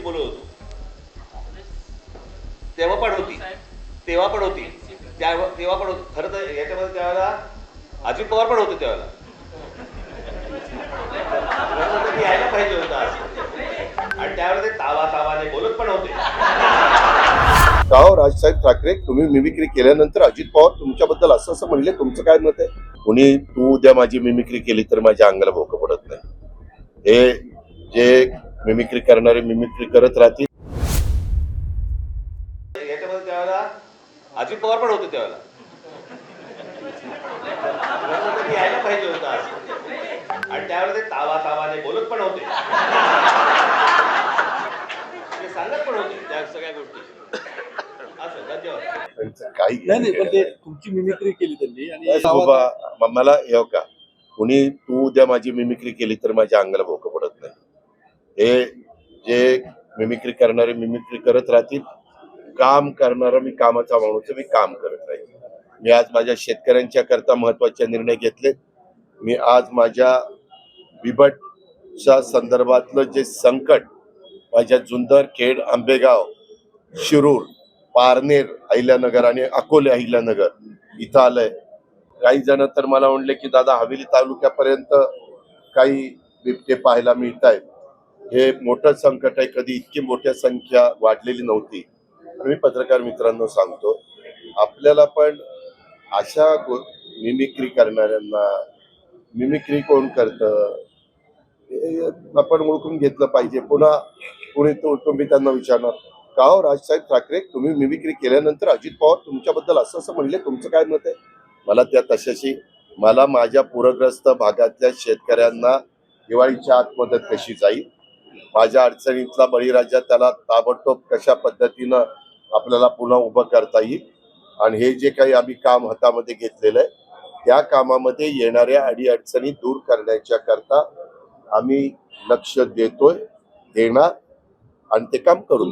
तेच बोलत होतो. तेव्हा पण होती तेव्हा पण होती त्या तेव्हा पण होती खरं तर याच्यामध्ये त्यावेळेला अजित पवार पण होते त्यावेळेला यायला पाहिजे होतं आणि त्यावेळेला ते तावा तावाने बोलत पण होते. राव हो, राजसाहेब ठाकरे? तुम्ही मिमिक्री केल्यानंतर अजित पवार तुमच्याबद्दल असं असं म्हणले तुमचं काय मत आहे? कुणी तू उद्या माझी मिमिक्री केली तर माझ्या अंगाला भोकं पडत नाही. हे जे मिमिक्री करणारे मिमिक्री करत राहतील. याच्यामध्ये त्यावेळेला अजित पवार पण होते त्यावेळेला. यायला पाहिजे होतं. आणि त्यावेळेला ते तावा तावाने बोलत पण होते. ते सांगत पण होते त्या सगळ्या गोष्टी. असं धन्यवाद. त्यांचं काही नाही नाही पण ते तुमची मिमिक्री केली त्यांनी मला हे का कुणी तू उद्या माझी मिमिक्री केली तर माझ्या अंगाला भोकं हे जे मिमिक्री करणारे मिमिक्री करत राहतील काम करणारा मी कामाचा माणूस मी काम करत राहील. मी आज माझ्या शेतकऱ्यांच्या करता महत्त्वाचे निर्णय घेतले. मी आज माझ्या बिबटच्या संदर्भातलं जे संकट माझ्या जुन्नर खेड आंबेगाव शिरूर पारनेर अहिल्यानगर आणि अकोले अहिल्यानगर इथं आलंय. काही जण तर मला म्हणले की दादा हवेली तालुक्यापर्यंत काही बिबटे पाहायला मिळत आहेत हे मोठं संकट आहे. कधी इतकी मोठ्या संख्या वाढलेली नव्हती. मी पत्रकार मित्रांनो सांगतो आपल्याला पण अशा गो- मिमिक्री करणाऱ्यांना मिमिक्री कोण करतं? हे आपण ओळखून घेतलं पाहिजे. पुन्हा पुणे तुम्ही त्यांना विचारणार का हो राजसाहेब ठाकरे तुम्ही मिमिक्री केल्यानंतर अजित पवार तुमच्याबद्दल असं असं म्हणले तुमचं काय मत आहे? मला त्या तशाशी मला माझ्या पूरग्रस्त भागातल्या शेतकऱ्यांना दिवाळीच्या आत मदत कशी जाईल. माझ्या अडचणीतला बळीराजा त्याला ताबडतोब कशा पद्धतीनं आपल्याला पुन्हा उभं करता येईल? आणि हे जे काही आम्ही काम हातामध्ये घेतलेलं आहे त्या कामामध्ये येणाऱ्या अडीअडचणी दूर करण्याच्या करता आम्ही लक्ष देतोय देणार आणि ते काम करू.